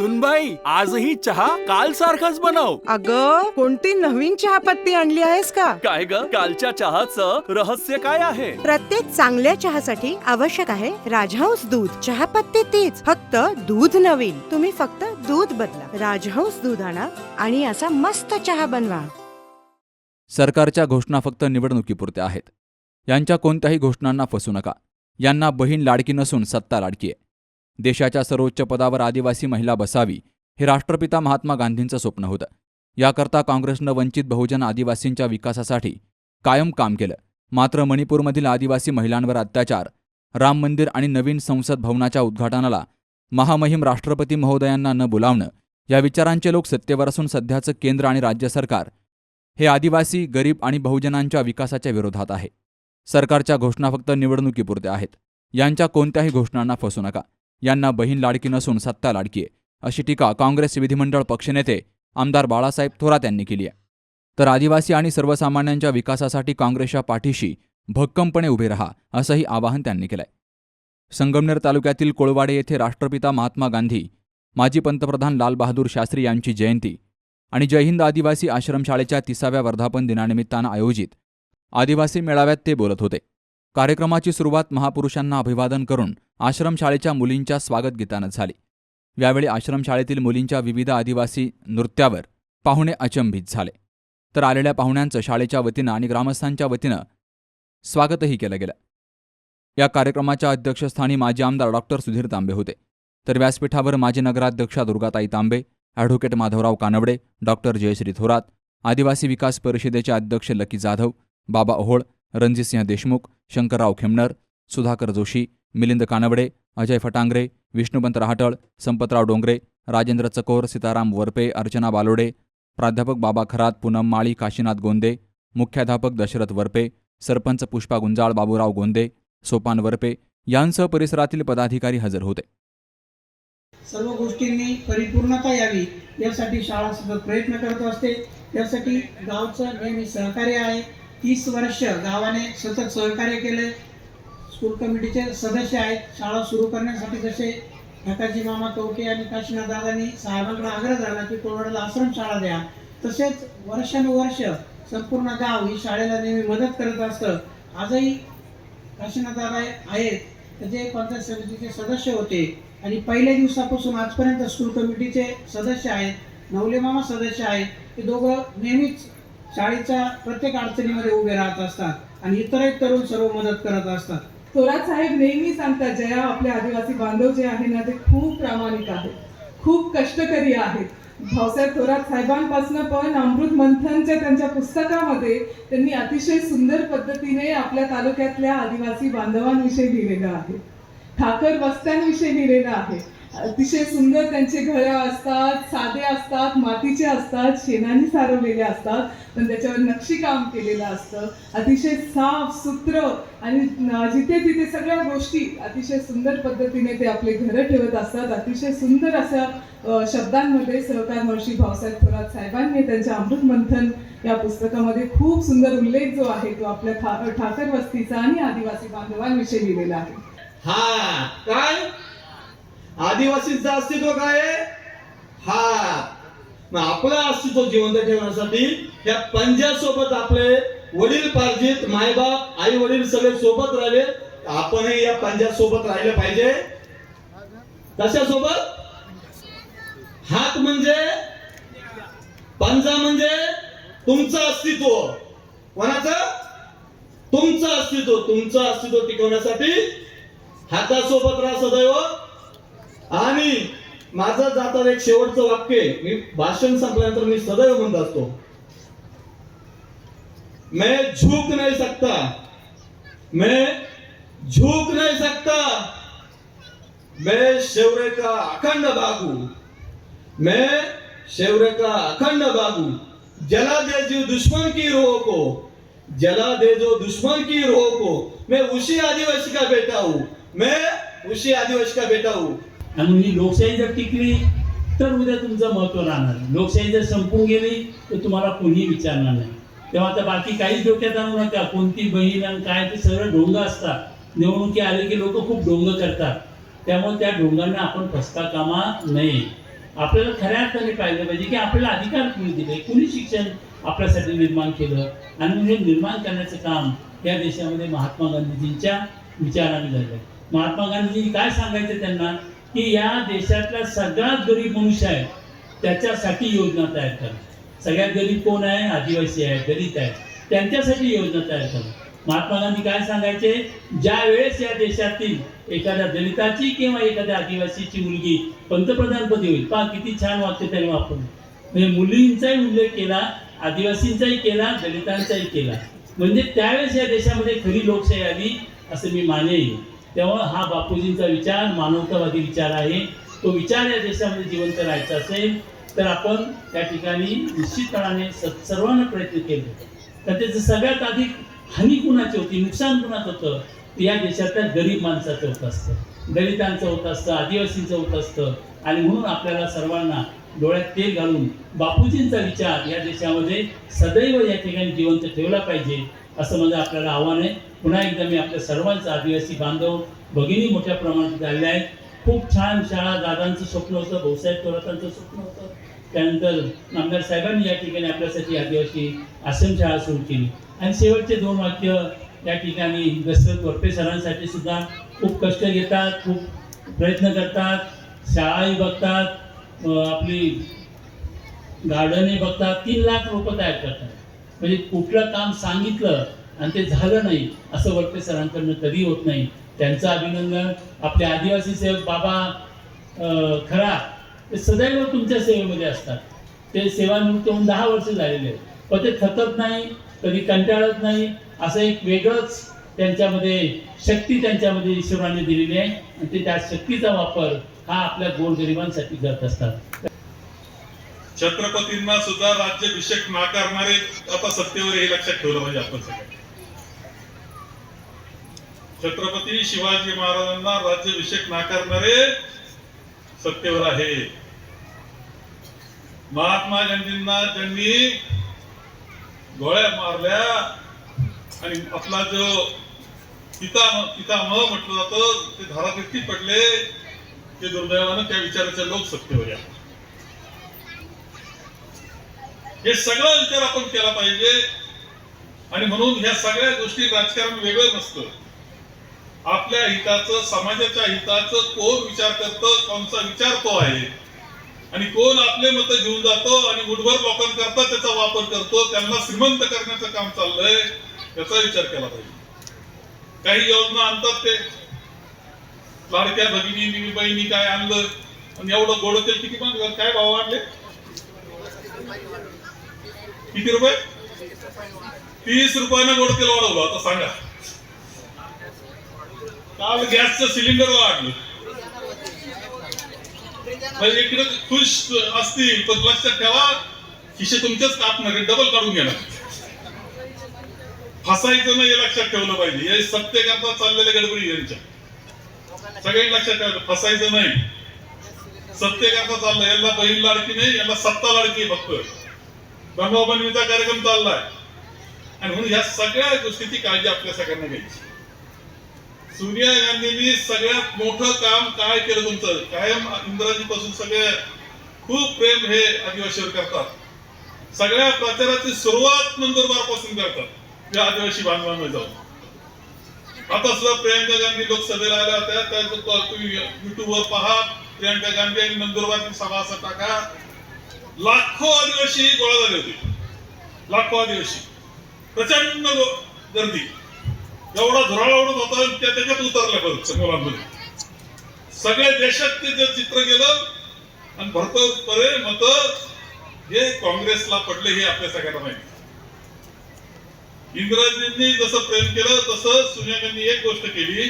सुनबाई आजही चहा काल सारखाच बनव. अग कोणती नवीन चहापत्ती आणली आहेस का? काय ग? कालच्या चहाचं रहस्य काय आहे? प्रत्येक चांगल्या चहासाठी आवश्यक आहे राजहंस दूध. चहापत्ती तीच फक्त दूध नवीन. तुम्ही फक्त दूध बदला. राजहंस दूध आणा आणि असा मस्त चहा बनवा. सरकारच्या घोषणा फक्त निवडणुकीपुरत्या आहेत. यांच्या कोणत्याही घोषणांना फसू नका. यांना बहीण लाडकी नसून सत्ता लाडकी आहे. देशाच्या सर्वोच्च पदावर आदिवासी महिला बसावी हे राष्ट्रपिता महात्मा गांधींचं स्वप्न होतं. याकरता काँग्रेसनं वंचित बहुजन आदिवासींच्या विकासासाठी कायम काम केलं. मात्र मणिपूरमधील आदिवासी महिलांवर अत्याचार राम मंदिर आणि नवीन संसद भवनाच्या उद्घाटनाला महामहिम राष्ट्रपती महोदयांना न बोलावणं या विचारांचे लोक सत्तेवर असून सध्याचं केंद्र आणि राज्य सरकार हे आदिवासी गरीब आणि बहुजनांच्या विकासाच्या विरोधात आहे. सरकारच्या घोषणा फक्त निवडणुकीपुरत्या आहेत. यांच्या कोणत्याही घोषणांना फसू नका. यांना बहीण लाडकी नसून सत्ता लाडकी आहे. अशी टीका काँग्रेस विधिमंडळ पक्षनेते आमदार बाळासाहेब थोरात यांनी केली आहे. तर आदिवासी आणि सर्वसामान्यांच्या विकासासाठी काँग्रेसच्या पाठीशी भक्कमपणे उभे राहा असंही आवाहन त्यांनी केलंय. संगमनेर तालुक्यातील कोळवाडे येथे राष्ट्रपिता महात्मा गांधी माजी पंतप्रधान लालबहादूर शास्त्री यांची जयंती आणि जय हिंद आदिवासी आश्रमशाळेच्या तिसाव्या वर्धापन दिनानिमित्तानं आयोजित आदिवासी मेळाव्यात ते बोलत होते. कार्यक्रमाची सुरुवात महापुरुषांना अभिवादन करून आश्रमशाळेच्या मुलींच्या स्वागत गीतानं झाली. यावेळी आश्रमशाळेतील मुलींच्या विविध आदिवासी नृत्यावर पाहुणे अचंबित झाले. तर आलेल्या पाहुण्यांचं शाळेच्या वतीनं आणि ग्रामस्थांच्या वतीनं स्वागतही केलं गेलं. या कार्यक्रमाच्या अध्यक्षस्थानी माजी आमदार डॉक्टर सुधीर तांबे होते. तर व्यासपीठावर माजी नगराध्यक्षा दुर्गाताई तांबे ॲडव्होकेट माधवराव कानवडे डॉक्टर जयश्री थोरात आदिवासी विकास परिषदेचे अध्यक्ष लकी जाधव बाबा ओहोळ रणजितसिंह देशमुख शंकरराव खेमनर सुधाकर जोशी मिलिंद कानवडे अजय फटांगरे विष्णुपंत रहाटळ संपतराव डोंगरे राजेंद्र चकोर सीताराम वरपे अर्चना बालोडे प्राध्यापक बाबा खरात पूनम माळी काशीनाथ गोंदे मुख्याध्यापक दशरथ वरपे सरपंच पुष्पा गुंजाळ बाबूराव गोंदे सोपान वरपे यांसह परिसरातील पदाधिकारी हजर होते. सर्व गोष्टींनी परिपूर्णता यावी यासाठी शाळा सतत प्रयत्न करत असते. यासाठी गावचं नेहमी सहकार्य आहे. तीस वर्ष गावाने सतत सहकार्य केले. स्कूल कमिटीचे सदस्य आहेत. शाळा सुरू करण्यासाठी जसे ढकाजी मामा तोके आणि काशीनाथ दादांनी साहेबांकडे आग्रह झाला की कोरवाड्याला आश्रम शाळा द्या. तसेच वर्षानुवर्ष संपूर्ण गाव ही शाळेला नेहमी मदत करत असतं. आजही काशीनाथ दादा आहेत. जे पंचायत समितीचे सदस्य होते. आणि पहिल्या दिवसापासून आजपर्यंत स्कूल कमिटीचे सदस्य आहेत. नवले मामा सदस्य आहेत. हे दोघं नेहमीच शाळेच्या प्रत्येक अडचणीमध्ये उभे राहत असतात आणि इतरही तरुण सर्व मदत करत असतात. थोरात साहेब नेहमी सांगतात जया आपले आदिवासी बांधव जे आहे ना ते खूप प्रामाणिक आहेत. खूप कष्टकरी आहेत. भाऊसाहेब थोरात साहेबांपासून पण अमृत मंथनच्या त्यांच्या पुस्तकामध्ये त्यांनी अतिशय सुंदर पद्धतीने आपल्या तालुक्यातल्या आदिवासी बांधवांविषयी लिहिलेलं आहे. ठाकर वस्त्यांविषयी लिहिलेलं आहे. अतिशय सुंदर त्यांचे घरं असतात साधे असतात मातीचे असतात शेणाने सारवलेले असतात पण त्याच्यावर नक्षीकाम केलेलं असतं. अतिशय साफ सुत्र आणि जिथे तिथे सगळ्या गोष्टी अतिशय सुंदर पद्धतीने ते आपले घरं ठेवत असतात. अतिशय सुंदर अशा शब्दांमध्ये सहकार महर्षी भाऊसाहेब थोरात साहेबांनी त्यांच्या अमृत मंथन या पुस्तकामध्ये खूप सुंदर उल्लेख जो आहे तो आपल्या ठा- ठाकर वस्तीचा आणि आदिवासी बांधवांविषयी लिहिलेला आहे. हा काय? आदिवासींचं अस्तित्व काय आहे? हा. मग आपलं अस्तित्व जिवंत ठेवण्यासाठी या पंजासोबत आपले वडील पार्जित मायबाप आई वडील सगळे सोबत राहिले. आपणही या पंजाब सोबत राहिलं पाहिजे. कशा सोबत हात म्हणजे? पंजा म्हणजे तुमचं अस्तित्व. कोणाचं? तुमचं अस्तित्व. तुमचं अस्तित्व टिकवण्यासाठी हातासोबत राहा सदैव. आणि माझं जातात एक शेवटचं वाक्य मी भाषण संपल्यानंतर मी सदैव म्हणत असतो. मैं झुक नाही सकता. मैं झुक नाही सकता. मैं शेवरे का अखंड बागू. मैं शेवरे का अखंड बागू. जला दे जो दुश्मन की रोह को. जला दे जो दुश्मन की रोह को. मैं उसी आदिवासी का बेटा हूं. मैं उसी आदिवासी का बेटा हूं. आणि ही लोकशाही जर टिकली तर उद्या तुमचं महत्त्व राहणार. लोकशाही जर संपून गेली तर तुम्हाला कोणीही विचारणार नाही. तेव्हा आता बाकी काहीच डोक्यात आणू नका. कोणती बहीण आणि काय ते सगळं ढोंग असतात. निवडणुकी आले की लोक खूप ढोंग करतात. त्यामुळे त्या ढोंगांना आपण फसता कामा नये. आपल्याला खऱ्या अर्थाने पाहिलं पाहिजे की आपल्याला अधिकार कुणी दिले? कुणी शिक्षण आपल्यासाठी निर्माण केलं? आणि म्हणजे निर्माण करण्याचं काम या देशामध्ये महात्मा गांधीजींच्या विचाराने झालं महात्मा गांधीजी काय सांगायचं त्यांना? की या देशातला सगळ्यात गरीब मनुष्य आहे त्याच्यासाठी योजना तयार करा. सगळ्यात गरीब कोण आहे? आदिवासी आहे दलित आहे. त्यांच्यासाठी योजना तयार करा. महात्मा गांधी काय सांगायचे? ज्या वेळेस या देशातील एखाद्या दलिताची किंवा एखाद्या आदिवासीची मुलगी पंतप्रधानपदी होईल पहा किती छान वाक्य त्यांनी वापरलं. म्हणजे मुलींचाही उल्लेख केला आदिवासींचाही केला दलितांचाही केला. म्हणजे त्यावेळेस या देशामध्ये खरी लोकशाही आली असं मी मानेन. तेव्हा हा बापूजींचा विचार मानवतावादी विचार आहे. तो विचार या देशामध्ये जिवंत राहायचा असेल तर आपण त्या ठिकाणी निश्चितपणाने स- सर्वांना प्रयत्न केले. तर त्याचं सगळ्यात अधिक हानी कुणाची होती? नुकसान कुणाचं होतं? ते या देशातल्या गरीब माणसाचं होत असतं. दलितांचं होत असतं आदिवासींचं होत असतं. आणि म्हणून आपल्याला सर्वांना डोळ्यात तेल घालून बापूजींचा विचार या देशामध्ये सदैव या ठिकाणी जिवंत ठेवला पाहिजे. असं माझं आपल्याला आव्हान आहे. पुन्हा एकदा मी आपल्या सर्वांचा आदिवासी बांधव भगिनी मोठ्या प्रमाणात झालेल्या आहेत. खूप छान शाळा दादांचं स्वप्न होतं भाऊसाहेब थोरातांचं स्वप्न होतं. त्यानंतर आमदार साहेबांनी या ठिकाणी आपल्यासाठी आदिवासी आश्रमशाळा सुरू केली. आणि शेवटचे दोन वाक्य या ठिकाणी दशरथ वरपे सरांसाठी सुद्धा खूप कष्ट घेतात खूप प्रयत्न करतात. शाळाही बघतात आपली गार्डनही बघतात. तीन लाख रोपं तयार करतात. म्हणजे कुठलं काम सांगितलं आणि ते झालं नाही असं वरपे सरांकडनं कधी होत नाही. त्यांचं अभिनंदन आपले आदिवासी सेवक बाबा खरा ते सदैव तुमच्या सेवेमध्ये असतात. ते सेवानिवृत्त होऊन दहा वर्ष झालेले आहेत. पण ते थकत नाही कधी कंटाळत नाही असं एक वेगळंच त्यांच्यामध्ये शक्ती त्यांच्यामध्ये ईश्वराने दिलेली आहे. आणि ते त्या शक्तीचा वापर हा आपल्या गोरगरिबांसाठी करत असतात. छत्रपतींना सुद्धा राज्याभिषेक नाकारणारे आता सत्तेवर हे लक्षात ठेवलं पाहिजे आपण सगळ्यांनी. छत्रपती शिवाजी महाराजांना राज्याभिषेक नाकारणारे सत्तेवर आहे. महात्मा गांधींना त्यांनी गोळ्या मारल्या आणि आपला जो पिता पितामह म्हटलं जातं ते धारातीर्थी पडले ते दुर्दैवानं त्या विचाराचे लोक सत्तेवर या. हे सगळा विचार आपण केला पाहिजे. आणि म्हणून ह्या सगळ्या गोष्टी राजकारण वेगळं नसतं. आपल्या हिताचं समाजाच्या हिताचं कोण विचार करतं कोणचा विचार तो आहे. आणि कोण आपले मत घेऊन जातो आणि गुडभर लोकांकरता त्याचा वापर करतो त्यांना श्रीमंत करण्याचं काम चाललंय याचा विचार केला पाहिजे. काही योजना आणतात ते. लाडक्या भगिनी बहिणी काय आणलं? आणि एवढं गोड तेल किती पण काय भाव वाढले किती रुपये? तीस रुपयानं गोड तेल वाढवलं आता सांगा. काल गॅसचं सिलेंडर वाढलं. म्हणजे इकडे खुश असतील पण लक्षात ठेवा खिशे तुमच्याच कापणार डबल काढून घेणार फसायचं नाही हे लक्षात ठेवलं पाहिजे. हे सत्य करता चाललेल्या गडबडी यांच्या. सगळ्यांनी लक्षात ठेवायचं फसायचं नाही. सत्य करता चाललं यांना बहीण लाडकी नाही यांना सत्ता लाडकी फक्त. बनवाबनवीचा कार्यक्रम चाललाय. आणि म्हणून या सगळ्या गोष्टीची काळजी आपल्या सगळ्यांना घ्यायची. सोनिया गांधींनी सगळ्यात मोठं काम काय केलं तुमचं? कायम इंग्रजीपासून सगळे खूप प्रेम हे आदिवासीवर करतात. सगळ्या प्रचाराची सुरुवात नंदुरबारपासून करतात या आदिवासी बांधवांमध्ये जाऊन. आता सुद्धा प्रियंका गांधी लोकसभेला आल्या होत्या. त्या तुम्ही युट्यूबवर पहा. प्रियंका गांधी आणि नंदुरबारची सभा असं टाका लाखो आदिवासी गोळा झाले होते. लाखो आदिवासी. प्रचंड गर्दी. एवढा धुराळा उडत होता त्या त्याच्यात उतरल्या परत मुलांमध्ये सगळ्या देशात ते जे चित्र गेलं आणि भरपूर मत हे काँग्रेसला पडले हे आपल्या सगळ्यांना माहिती. इंग्रजांनी जसं प्रेम केलं तसं सोनिया गांधी एक गोष्ट केली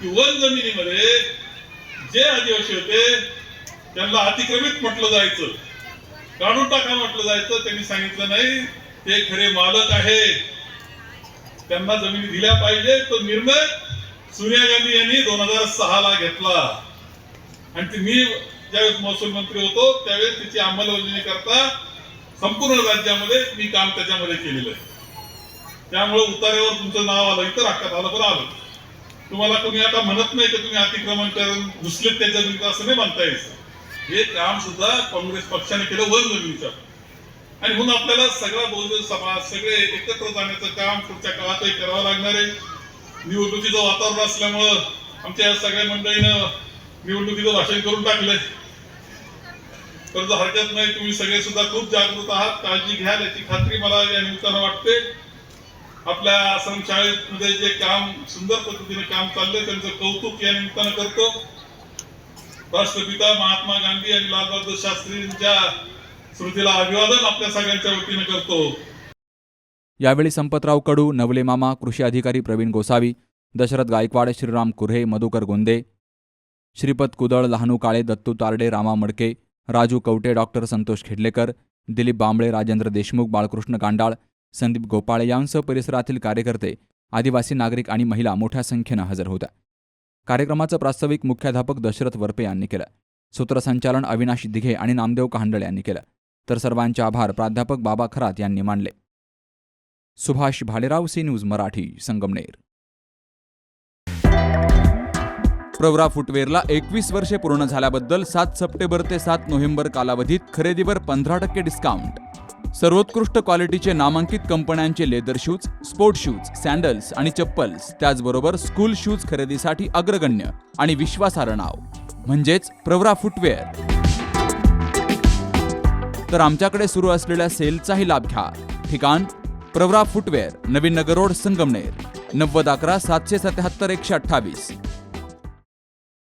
की वन जमिनीमध्ये जे आदिवासी होते त्यांना अतिक्रमित म्हटलं जायचं. काढून टाका म्हटलं जायचं. त्यांनी सांगितलं नाही ते खरे मालक आहेत. त्यांना जमिनी दिल्या पाहिजे. तो निर्णय सोनिया गांधी यांनी दोन हजार सहा ला घेतला. आणि ते मी ज्यावेळेस महसूल मंत्री होतो त्यावेळेस तिची अंमलबजावणी करता संपूर्ण राज्यामध्ये मी काम त्याच्यामध्ये केलेलं आहे. त्यामुळे उतार्यावर तुमचं नाव आलं इतर हक्कात आलं पण आलं. तुम्हाला कोणी आता म्हणत नाही की तुम्ही अतिक्रमण करून घुसलेत त्याच्या असं नाही म्हणता यायचं हे काम सुद्धा काँग्रेस पक्षाने केलं वर जमिनीच्या आणि म्हणून आपल्याला सगळा बहुजन समाज सगळे एकत्र जाण्याचं काम पुढच्या काळातही करावं लागणार आहे. निवडणुकीचं वातावरण असल्यामुळं आमच्या या सगळ्या मंडळीनं निवडणुकीचं भाषण करून टाकलंय. परंतु हरकत नाही तुम्ही सगळे सुद्धा खूप जागृत आहात काळजी घ्याल याची खात्री मला या निमित्तानं वाटते. आपल्या आश्रम शाळेमध्ये जे काम सुंदर पद्धतीने काम चाललंय त्यांचं कौतुक या निमित्तानं करतो. राष्ट्रपिता महात्मा गांधी आणि लालबहादूर शास्त्रींच्या स्मृतीला अभिवादन आपल्या सगळ्यांच्या वतीने करतो. यावेळी संपतराव कडू नवले मामा कृषी अधिकारी प्रवीण गोसावी दशरथ गायकवाड श्रीराम कुर्हे मधुकर गोंदे श्रीपद कुदळ लहानू काळे दत्तू तारडे रामा मडके राजू कवटे डॉक्टर संतोष खेडलेकर दिलीप बांबळे राजेंद्र देशमुख बाळकृष्ण गांडाळ संदीप गोपाळे यांसह परिसरातील कार्यकर्ते आदिवासी नागरिक आणि महिला मोठ्या संख्येनं हजर होत्या. कार्यक्रमाचं प्रास्ताविक मुख्याध्यापक दशरथ वरपे यांनी केलं. सूत्रसंचालन अविनाश दिघे आणि नामदेव कहांडळ यांनी केलं. तर सर्वांचे आभार प्राध्यापक बाबा खरात यांनी मानले. Subhash Bhalerao C news Marathi Sangamner. Pravara फुटवेअरला एकवीस वर्षे पूर्ण झाल्याबद्दल सात सप्टेंबर ते सात नोव्हेंबर कालावधीत खरेदीवर पंधरा टक्के डिस्काउंट सर्वोत्कृष्ट क्वालिटीचे नामांकित कंपन्यांचे leather shoes sport shoes sandals आणि चप्पल्स त्याचबरोबर स्कूल शूज खरेदीसाठी अग्रगण्य आणि विश्वासार्ह नाव. म्हणजेच प्रवरा फुटवेअर तर आमच्याकडे सुरू असलेल्या सेलचाही लाभ घ्या. ठिकाण प्रवरा फुटवेअर नवीन नगर रोड संगमनेर. नव्वद अकरा सातशे सत्याहत्तर एकशे अठ्ठावीस.